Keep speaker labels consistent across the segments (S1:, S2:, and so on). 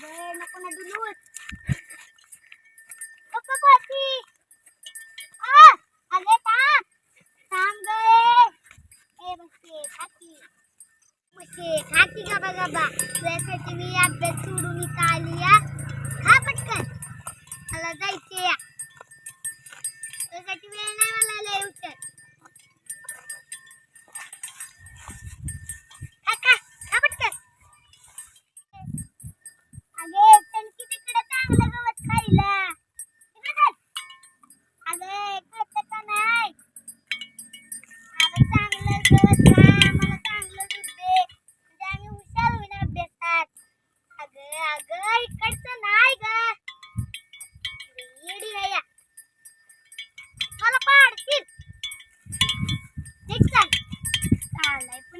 S1: अगं नको ना डुलूच नको पाठी आ अगं थांब. थांब गे. ए बसते खाती. बसते खाती गबा गबा तुझ्यासाठी मी अभ्यास सोडून इथं आली या खा पटकन. मला जायचे या तुझ्यासाठी वेळ नाही मला लय उचल.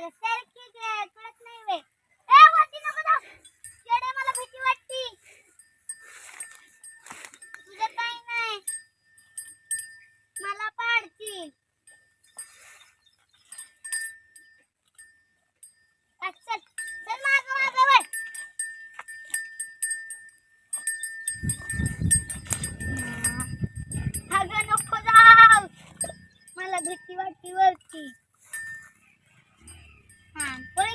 S1: अगं सारखी नाही नको जाऊ. मला भीती वाटती. तुझं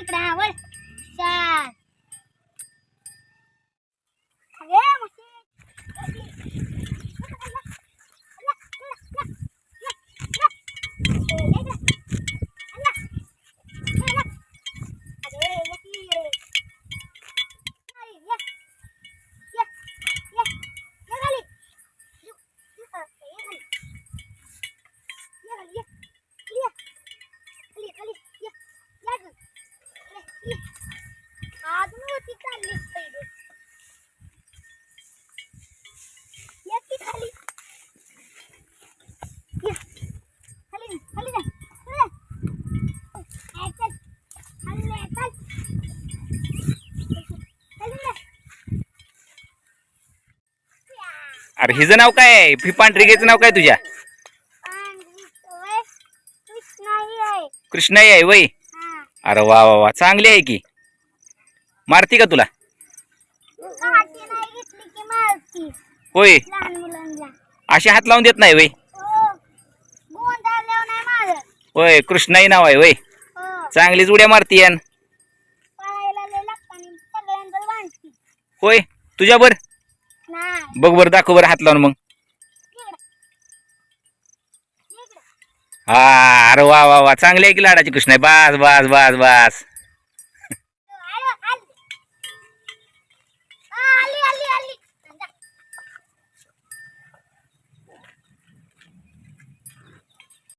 S1: वळ इकडे हा वळ चाल अगे म्हशी. वरती. अला, अला, अला, अला, अला. ए, ये इकडे. अला, अला. अरे, ये की. खाली, ये. ये, ये. ये खाली. ये, ये खाली, ये खाली. ये खाली, ये. ये. खाली, खाली, ये. ये अजून. ये, ये. अजून वरती चाललीस पहिले. ये की खाली. ये. खाली, खाली जा. चल. ए, चल. खाली जा, चल. खाली जा. या.
S2: अरे हिचं नाव काय आहे? फी पांढरिकेचं नाव काय तुझ्या?
S1: कृष्णाई आहे
S2: वय. अरे वा वा वा. चांगली आहे की. मारती का तुला? होय. अशी हात लावून देत नाही वय?
S1: हो.
S2: होय कृष्णाई नाव आहे वय?
S1: हो.
S2: चांगलीच उड्या मारती यान. होय तुझ्या बर? बघ बर दाखव बरं हात लावून मग. हा अरे वा वा वा. चांगली आहे की लाडाची कृष्णाई बास बास बास बास.